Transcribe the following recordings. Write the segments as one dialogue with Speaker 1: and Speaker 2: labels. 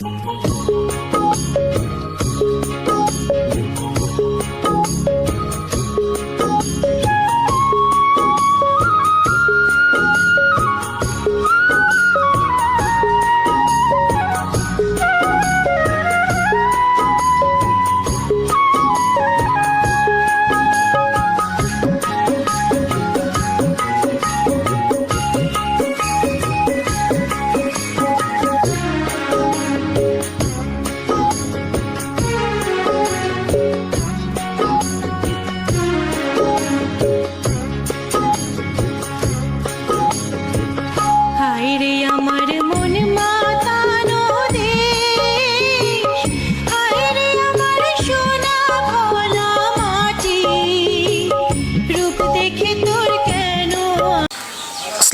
Speaker 1: Thank.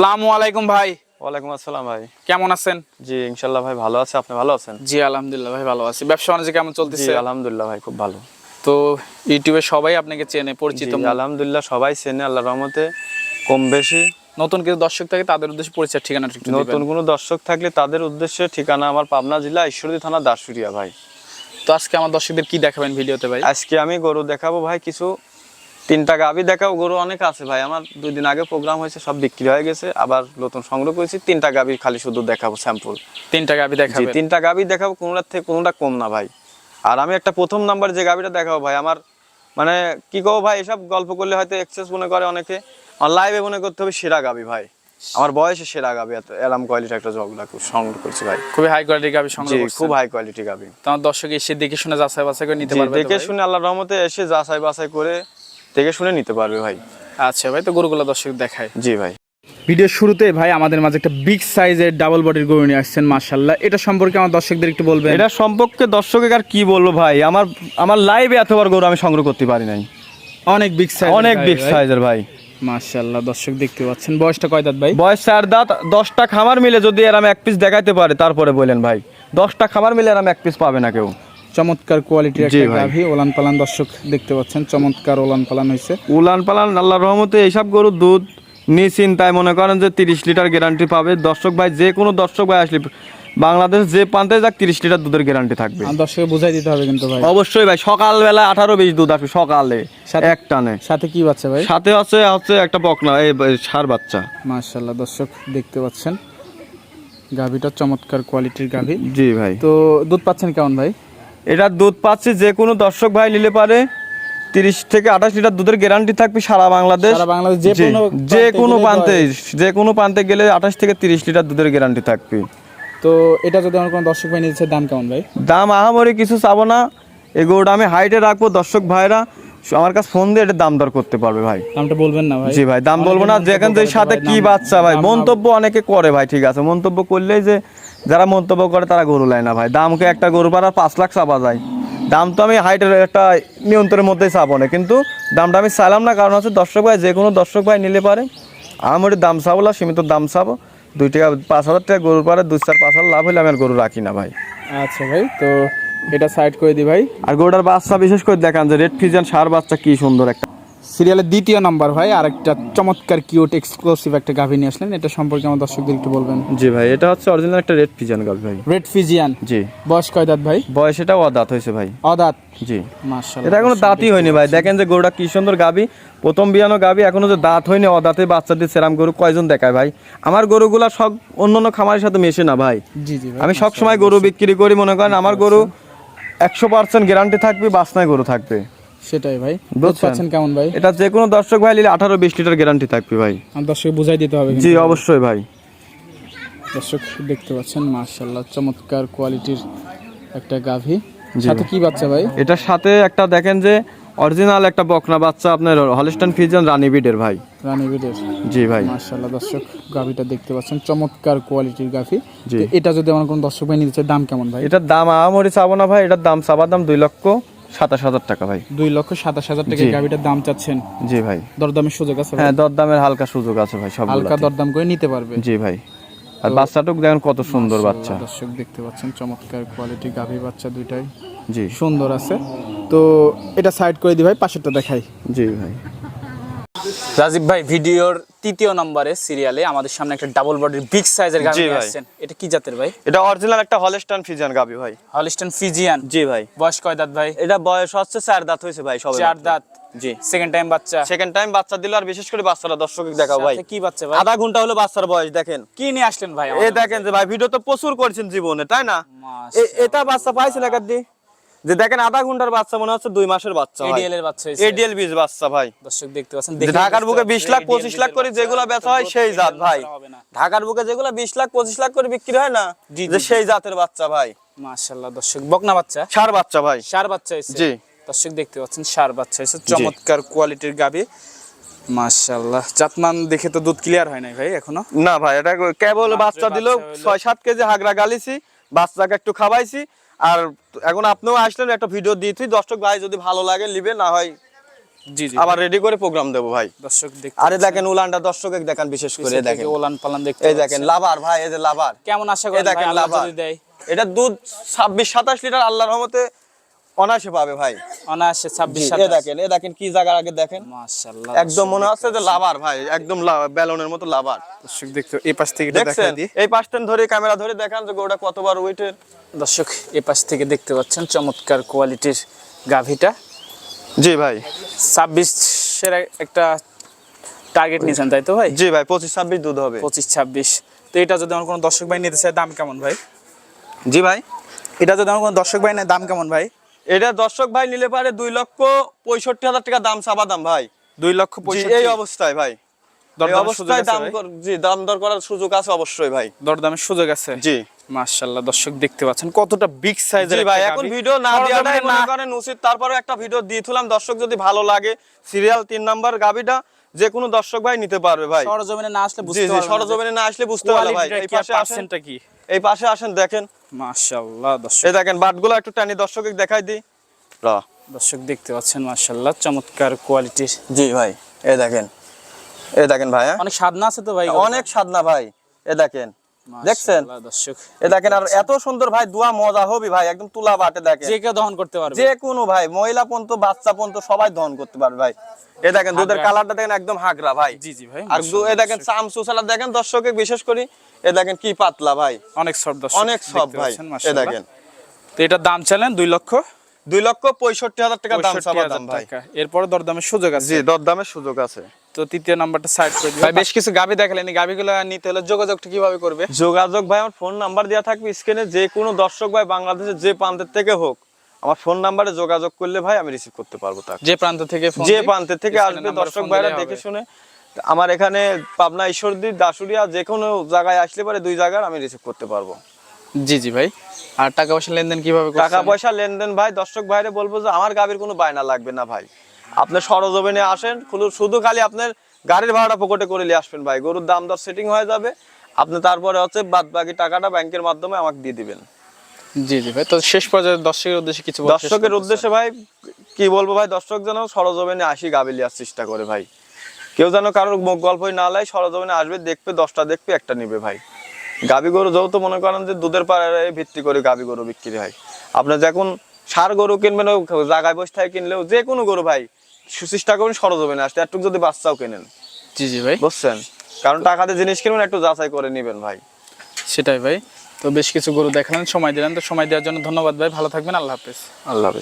Speaker 2: আসসালামু আলাইকুম ভাই।
Speaker 3: ওয়ালাইকুম আসসালাম ভাই।
Speaker 2: কেমন আছেন?
Speaker 3: জি ভাই ভালো আছে। আপনি ভালো আছেন?
Speaker 2: জি আলহামদুলিল্লাহ ভাই ভালো আছি। ব্যবসা বাণিজ্য কেমন চলতেছে?
Speaker 3: আলহামদুলিল্লাহ ভাই খুব ভালো।
Speaker 2: তো ইউটিউবে সবাই আপনাকে চেনে পরিচিত
Speaker 3: আলহামদুলিল্লাহ সবাই চেনে রহমতে কম বেশি।
Speaker 2: নতুন কিছু দর্শক থাকে তাদের উদ্দেশ্যে পরিচয় একটু
Speaker 3: নতুন কোনো দর্শক থাকলে তাদের উদ্দেশ্যে ঠিকানা আমার পাবনা জেলা ঈশ্বরদী থানা দাসুরিয়া ভাই।
Speaker 2: তো আজকে আমার দর্শকদের কি দেখাবেন ভিডিওতে ভাই?
Speaker 3: আজকে আমি গরু দেখাবো ভাই কিছু তিনটা গাবি দেখাবো গরু অনেক আছে ভাই। আমার দুই দিন আগে প্রোগ্রাম হয়েছে সব বিক্রি হয়ে গেছে। আবার নতুন সংগ্রহ করেছি তিনটা গাবি খালি শুধু দেখাবো স্যাম্পল
Speaker 2: তিন টাকা আমি
Speaker 3: জি
Speaker 2: দেখাবেন
Speaker 3: তিনটা গাবি দেখাবো কোনোটার থেকে কোনোটা কম না ভাই। আর আমি একটা প্রথম নাম্বার যে গাবিটা দেখাবো ভাই আমার মানে কি কবো ভাই এসব গল্প করলে হয়তো এক্সেস মনে করে অনেকে। আমার লাইভে মনে করতে হবে সেরা গাবি ভাই। আমার বয়সে সেরা গাবি এত এলাম কোয়ালিটি একটা জগলা সংগ্রহ করছি ভাই।
Speaker 2: খুবই হাই কোয়ালিটির গাবি সংগ্রহ
Speaker 3: খুব
Speaker 2: খুব
Speaker 3: হাই কোয়ালিটি গাবি।
Speaker 2: তো আমার দর্শক এসে দেখে শুনে যাচাই বাছাই করে নিতে পারবে
Speaker 3: দেখে শুনে আল্লাহর রহমতে এসে যাচাই বাছাই করে দেখে শুনে নিতে পারবে ভাই।
Speaker 2: আচ্ছা ভাই তো গরুগুলো দর্শক দেখায়
Speaker 3: জি ভাই।
Speaker 2: ভিডিওর শুরুতে ভাই আমাদের মাঝে একটা বিগ সাইজের ডাবল বডির গরু নিয়ে আসছেন মাশাল্লাহ এটা সম্পর্কে আমার দর্শকদের একটু বলবেন।
Speaker 3: এটা সম্পর্কে দর্শকে আর কি বলব ভাই? আমার আমার লাইভে এতবার গরু আমি সংগ্রহ করতে পারি নাই।
Speaker 2: অনেক বিগ সাইজ
Speaker 3: অনেক বিগ সাইজের ভাই।
Speaker 2: মাশাল্লাহ দর্শক দেখতে পাচ্ছেন। বয়সটা কয় দাঁত ভাই?
Speaker 3: বয়স চার দাঁত দশটা খামার মিলে যদি এরম এক পিস দেখাইতে পারে তারপরে বলেন ভাই। দশটা খামার মিলে এরম এক পিস পাবে না কেউ।
Speaker 2: চমৎকার কোয়ালিটির একটা গাভী ওলান পালান দর্শক দেখতে পাচ্ছেন চমৎকার ওলান পালান হয়েছে।
Speaker 3: উলান পালান আল্লাহর রহমতে এইসব গরুর দুধ নিশ্চিন্তায় মনে করেন যে তিরিশ লিটার গ্যারান্টি পাবে। দর্শক ভাই যে কোনো দর্শক ভাই আসলে বাংলাদেশ যে প্রান্তে যাক তিরিশ লিটার দুধের গ্যারান্টি থাকবে।
Speaker 2: আর দর্শককে বুঝাই দিতে হবে কিন্তু ভাই।
Speaker 3: অবশ্যই ভাই সকালবেলা আঠারো বিশ দুধ আসবে সকালে এক টানে।
Speaker 2: সাথে কি বাচ্চা ভাই?
Speaker 3: সাথে আছে হচ্ছে একটা বকনা এই সার বাচ্চা।
Speaker 2: মাশাল্লাহ দর্শক দেখতে পাচ্ছেন। গাভীটা চমৎকার কোয়ালিটির গাভী।
Speaker 3: জি ভাই।
Speaker 2: তো দুধ পাচ্ছেন কেমন ভাই?
Speaker 3: এটা দুধ পাচ্ছি যে কোনো দর্শক ভাই নিলে পারে। তিরিশ থেকে আঠাশ লিটার দুধের গ্যারান্টি থাকবে সারা বাংলাদেশ।
Speaker 2: যে কোনো প্রান্তে
Speaker 3: কোনো প্রান্তে যে কোনো প্রান্তে গেলে আঠাশ থেকে তিরিশ লিটার দুধের গ্যারান্টি থাকবে।
Speaker 2: তো এটা যদি আমার কোনো দর্শক ভাই নিচ্ছে দাম কেমন ভাই?
Speaker 3: দাম আহামরি কিছু চাবো না। এগুলো আমি হাইটে রাখব দর্শক ভাইরা। আমার কাছে ফোন দিয়ে এটা দাম দর করতে পারবে ভাই।
Speaker 2: দামটা বলবেন না ভাই।
Speaker 3: জি ভাই দাম বলব না যেখান থেকে সাথে কি বাচ্চা ভাই মন্তব্য অনেকে করে ভাই ঠিক আছে। মন্তব্য করলেই যে যারা মন্তব্য করে তারা গরু নেয় না ভাই। দামকে একটা গরু পাড়ার পাঁচ লাখ চাপা যায়। দাম তো আমি হাইটের একটা নিয়ন্ত্রণের মধ্যেই চাবো না কিন্তু দামটা আমি চাইলাম না কারণ হচ্ছে দর্শক ভাই যে কোনো দর্শক ভাই নিলে পারে। আমার দাম চাবো না সীমিত দাম চাবো। দুই টাকা পাঁচ হাজার টাকা গরুর পারে দুই চার পাঁচ হাজার লাভ হলে আমি আর গরু রাখি না ভাই।
Speaker 2: আচ্ছা ভাই তো এটা সাইড করে দিই ভাই।
Speaker 3: আর গরুটার বাচ্চা বিশেষ করে দেখান যে রেড ফিজিয়ান সার বাচ্চা কি সুন্দর একটা।
Speaker 2: সিরিয়ালের দ্বিতীয় নাম্বার ভাই আর একটা চমৎকার কিউট এক্সক্লুসিভ একটা গাভী নিয়ে আসলেন। এটা সম্পর্কে আমার দর্শকদের একটু বলবেন।
Speaker 3: জি ভাই এটা হচ্ছে অরিজিনাল একটা রেড ফিজিয়ান গাছ ভাই।
Speaker 2: রেড ফিজিয়ান
Speaker 3: জি।
Speaker 2: বয়স কয় দাঁত ভাই?
Speaker 3: বয়স এটা অদাঁত হয়েছে ভাই।
Speaker 2: অদাঁত?
Speaker 3: জি।
Speaker 2: মাশাআল্লাহ
Speaker 3: এটা এখনও দাঁতই হয়নি ভাই। দেখেন যে গরুটা কি সুন্দর গাবি প্রথম বিয়ানো গাবি এখনও যে দাঁত হয়নি অদাঁতে বাচ্চাদের সেরাম গরু কয়জন দেখায় ভাই? আমার গরুগুলা সব অন্য অন্য খামারের সাথে মেশে না ভাই।
Speaker 2: জি জি ভাই
Speaker 3: আমি সব সময় গরু বিক্রি করি মনে করেন আমার গরু একশো পার্সেন্ট গ্যারান্টি থাকবে বাসনায় গরু থাকবে।
Speaker 2: সেটাই ভাই। দুধ? পাচ্ছেন কেমন ভাই?
Speaker 3: এটা যে কোনো দর্শক ভাই নিলে আঠারো বিশ লিটার গ্যারান্টি থাকবে ভাই।
Speaker 2: দর্শক বুঝাই দিতে হবে
Speaker 3: জি অবশ্যই ভাই।
Speaker 2: দর্শক দেখতে পাচ্ছেন মার্শাল্লাহ চমৎকার কোয়ালিটির একটা গাভী। সাথে কি বাচ্চা ভাই?
Speaker 3: এটার সাথে একটা দেখেন যে অরিজিনাল একটা বকনা বাচ্চা আপনার হলিস্টান ফিজিয়ান রানী বিডের ভাই।
Speaker 2: রানী বিডের।
Speaker 3: জি ভাই।
Speaker 2: মাশাআল্লাহ দর্শক গাভীটা দেখতে পাচ্ছেন চমৎকার কোয়ালিটির গাভী। এটা যদি আমার কোনো দর্শক ভাই নিতে চায় দাম কেমন ভাই?
Speaker 3: এটার দাম আহামরি চাবো না ভাই এটার দাম চাবার দাম দুই লক্ষ সাতাশ হাজার টাকা ভাই।
Speaker 2: দুই লক্ষ সাতাশ হাজার টাকা
Speaker 3: জি।
Speaker 2: গাভীটার দাম চাচ্ছেন?
Speaker 3: জি ভাই।
Speaker 2: দরদামের সুযোগ আছে?
Speaker 3: হ্যাঁ দরদামের হালকা সুযোগ আছে ভাই সব
Speaker 2: হালকা দরদাম করে নিতে পারবে।
Speaker 3: জি ভাই। আর বাচ্চাটুক দেখেন কত সুন্দর বাচ্চা।
Speaker 2: দর্শক দেখতে পাচ্ছেন চমৎকার কোয়ালিটি গাভী বাচ্চা দুইটাই।
Speaker 3: জি।
Speaker 2: সুন্দর আছে। তো এটা সাইড করে দি ভাই পাশেরটা দেখাই।
Speaker 3: জি ভাই।
Speaker 2: রাজীব ভাই ভিডিওর তৃতীয় নম্বরে সিরিয়ালে আমাদের সামনে একটা ডাবল বডির বিগ সাইজের
Speaker 3: জি
Speaker 2: আসছেন। এটা কি জাতের ভাই?
Speaker 3: এটা অরিজিনাল একটা হলস্টান ফিজিয়ান গাবি ভাই।
Speaker 2: হলিস্টন ফিজিয়ান
Speaker 3: জি ভাই।
Speaker 2: বয়স কয় দাঁত ভাই?
Speaker 3: এটা বয়স হচ্ছে চার দাঁত হয়েছে ভাই সবে
Speaker 2: চার দাঁত।
Speaker 3: জি।
Speaker 2: সেকেন্ড টাইম বাচ্চা।
Speaker 3: সেকেন্ড টাইম বাচ্চা দিল আর বিশেষ করে বাচ্চারা দর্শক দেখাও ভাই।
Speaker 2: কি বাচ্চা ভাই?
Speaker 3: আধা ঘণ্টা হলো বাচ্চার বয়স দেখেন।
Speaker 2: কি নিয়ে আসলেন ভাই
Speaker 3: এ দেখেন যে ভাই ভিডিও তো প্রচুর করছেন জীবনে তাই না? এটা বাচ্চা পাইছেন একার দি যে দেখেন আধা ঘণ্টার বাচ্চা মনে হচ্ছে দুই মাসের বাচ্চা
Speaker 2: ADL এর বাচ্চা।
Speaker 3: এডিএল বীজ বাচ্চা ভাই
Speaker 2: দর্শক দেখতে পাচ্ছেন
Speaker 3: ঢাকার বুকে
Speaker 2: বুঝতে
Speaker 3: বিশ
Speaker 2: পারছেন
Speaker 3: লাখ
Speaker 2: ADL
Speaker 3: পঁচিশ লাখ করে। যেগুলো বেচা হয় সেই জাত ভাই। ঢাকার বুকে যেগুলো বিশ লাখ পঁচিশ লাখ করে বিক্রি হয় না যে সেই জাতের বাচ্চা ভাই
Speaker 2: মাশাআল্লাহ দর্শক বকনা বাচ্চা
Speaker 3: সার বাচ্চা ভাই
Speaker 2: সার বাচ্চা হয়েছে
Speaker 3: জি।
Speaker 2: দর্শক দেখতে পাচ্ছেন সার বাচ্চা হয়েছে চমৎকার কোয়ালিটির গাবি মাশাআল্লাহ জাতমান দেখে তো দুধ ক্লিয়ার হয় নাই ভাই এখনও
Speaker 3: না ভাই এটা কেবল বাচ্চা দিল
Speaker 2: বাচ্চা হলো।
Speaker 3: ছয় সাত কেজি হাগরা গালিছি বাচ্চাকে একটু খাওয়াইছি আর এখন আপনিও আসলেন একটা ভিডিও দিয়েছি দর্শক ভাই যদি ভালো লাগে নিবে না হয়
Speaker 2: জি জি।
Speaker 3: আবার রেডি করে প্রোগ্রাম দেবো ভাই।
Speaker 2: দর্শক
Speaker 3: আরে দেখেন উলানটা দর্শক দেখেন বিশেষ করে দেখেন।
Speaker 2: ওলান পালান দেখতে
Speaker 3: এই দেখেন। লাভার ভাই এই যে লাভার।
Speaker 2: কেমন আশা করেন
Speaker 3: দেখেন লাভার। এটা দুধ ছাব্বিশ সাতাশ লিটার আল্লাহর রহমতে অনায়াসে পাবে ভাই।
Speaker 2: অনায়াসে ছাব্বিশ
Speaker 3: এ দেখেন এ দেখেন কি জায়গার আগে দেখেন।
Speaker 2: মাশাআল্লাহ
Speaker 3: একদম মনে হচ্ছে যে লাভার ভাই একদম ব্যালনের মতো লাভার।
Speaker 2: দর্শক দেখতে এই পাশ থেকে দিই
Speaker 3: এই পাশটেন ধরে ক্যামেরা ধরে দেখান যে গোটা কতবার ওয়েটের
Speaker 2: দর্শক এই পাশ থেকে দেখতে পাচ্ছেন চমৎকার কোয়ালিটির গাভিটা।
Speaker 3: জি ভাই।
Speaker 2: ছাব্বিশের একটা টার্গেট নিয়েছেন তাই তো ভাই?
Speaker 3: জি ভাই পঁচিশ ছাব্বিশ দুধ হবে।
Speaker 2: পঁচিশ ছাব্বিশ। তো এটা যদি আমার কোনো দর্শক ভাই নিতে চায় দাম কেমন ভাই?
Speaker 3: জি ভাই।
Speaker 2: এটা যদি আমার কোনো দর্শক ভাই নেয় দাম কেমন ভাই?
Speaker 3: এটা দর্শক ভাই নিলে পারে দুই লক্ষ পঁয়ষট্টি হাজার টাকা দাম চাবা দাম ভাই।
Speaker 2: দুই লক্ষ
Speaker 3: এই অবস্থায় ভাই। এই
Speaker 2: দরদামের সুযোগ
Speaker 3: অবস্থায় দাম জি দাম দর করার সুযোগ আছে অবশ্যই ভাই।
Speaker 2: দরদামের সুযোগ আছে?
Speaker 3: জি।
Speaker 2: মাশাআল্লাহ দর্শক দেখতে পাচ্ছেন কতটা বিগ সাইজের
Speaker 3: জি ভাই এখন ভিডিও না মনে করেন উচিত। তারপরে একটা ভিডিও দিয়েছিলাম দর্শক যদি ভালো লাগে সিরিয়াল তিন নাম্বার গাবিটা যে কোনো দর্শক ভাই নিতে পারবে ভাই।
Speaker 2: সরজমিনে না আসলে বুঝতে
Speaker 3: জি
Speaker 2: না
Speaker 3: সরজমিনে না আসলে বুঝতে পারবে ভাই। এই পাশে
Speaker 2: কি?
Speaker 3: এই পাশে আসেন দেখেন।
Speaker 2: মাশাআল্লাহ দর্শক।
Speaker 3: এই দেখেন বাটগুলো একটু টানি দর্শককে দেখাই দিই।
Speaker 2: দর্শক দেখতে পাচ্ছেন মাশাআল্লাহ চমৎকার কোয়ালিটির
Speaker 3: জি ভাই এই দেখেন এই দেখেন ভাই হ্যাঁ?
Speaker 2: অনেক সাধনা আছে তো ভাই?
Speaker 3: অনেক সাধনা ভাই এ দেখেন। দেখছেন? এ দেখেন আর এত সুন্দর ভাই দোয়া মজা হবে ভাই একদম তুলা বাটে দেখেন।
Speaker 2: যে কেউ দহন করতে পারবে।
Speaker 3: যে কোনো ভাই মহিলা পর্যন্ত বাচ্চা পর্যন্ত সবাই দহন করতে পারবে ভাই। এ দেখেন দুধের কালারটা দেখেন একদম হাগরা ভাই।
Speaker 2: জি জি ভাই
Speaker 3: আর এ দেখেন চাম সুসালা দেখেন দর্শকে বিশেষ করি এ দেখেন কি পাতলা ভাই।
Speaker 2: অনেক সব দর্শক
Speaker 3: অনেক সব ভাই এ দেখেন।
Speaker 2: তো এটার দাম চাইলেন দুই লক্ষ?
Speaker 3: দুই লক্ষ পঁয়ষট্টি হাজার টাকা দাম
Speaker 2: 65,000
Speaker 3: চাওয়া দাম ভাই।
Speaker 2: এরপরে দরদামের সুযোগ আছে।
Speaker 3: জি দরদামের সুযোগ আছে।
Speaker 2: তো তৃতীয় নাম্বারটা সাইড করে দিবেন ভাই বেশ কিছু গাবি দেখালেন। এই গাবিগুলো নিতে হলে যোগাযোগটা কীভাবে করবে?
Speaker 3: যোগাযোগ ভাই আমার ফোন নাম্বার দেওয়া থাকবে স্ক্রিনে যে কোনো দর্শক ভাই বাংলাদেশের যে প্রান্তের থেকে হোক আমার ফোন নাম্বারে যোগাযোগ করলে ভাই আমি রিসিভ করতে পারব তাকে।
Speaker 2: যে প্রান্ত থেকে
Speaker 3: যে প্রান্তের থেকে আসবে দর্শক ভাইরা দেখে শুনে। আমার এখানে পাবনা ঈশ্বরদী দাসুরিয়া যে কোনো জায়গায় আসলে পারে দুই জায়গার আমি রিসিভ করতে পারব।
Speaker 2: জি জি ভাই। আর টাকা পয়সা লেনদেন কীভাবে
Speaker 3: টাকা পয়সা লেনদেন ভাই দর্শক ভাইরে বলব যে আমার গাবির কোনো বায়না লাগবে না ভাই। আপনার সরজমিনে আসেন শুধু- শুধু খালি আপনার গাড়ির ভাড়াটা পকেটে করে নিয়ে আসবেন ভাই। গরুর দাম দর সেটিং হয়ে যাবে। আপনি তারপরে হচ্ছে বাদ বাকি টাকাটা ব্যাংকের মাধ্যমে আমাকে দিয়ে দিবেন।
Speaker 2: জি জি ভাই। তো শেষ পর্যায়ে দর্শকের উদ্দেশ্যে কিছু
Speaker 3: দর্শকের উদ্দেশ্যে ভাই কি বলব ভাই? দর্শক যেন সরজমিনে আসি গাবি লিয়ার চেষ্টা করে ভাই। কেউ যেন কারোর মুখ গল্পই না লাই সরজমিনে আসবে দেখবে দশটা দেখবে একটা নিবে ভাই। গাবি গরু যেহেতু মনে করেন যে দুধের পাড়ায় ভিত্তি করে গাবি গরু বিক্রি হয়। আপনার যখন সার গরু কিনবেন জায়গায় বসে থাকে কিনলেও যে কোনো গরু ভাই সুচেষ্টা করুন সরজমিনে আসতে একটু যদি বাচ্চাও কেনেন।
Speaker 2: জি জি ভাই।
Speaker 3: বুঝছেন? কারণ টাকা দিয়ে জিনিস কিনবেন একটু যাচাই করে নেবেন ভাই।
Speaker 2: সেটাই ভাই। তো বেশ কিছু গরু দেখালেন সময় দিলেন। তো সময় দেওয়ার জন্য ধন্যবাদ ভাই। ভালো থাকবেন। আল্লাহ হাফেজ।
Speaker 3: আল্লাহ হাফেজ।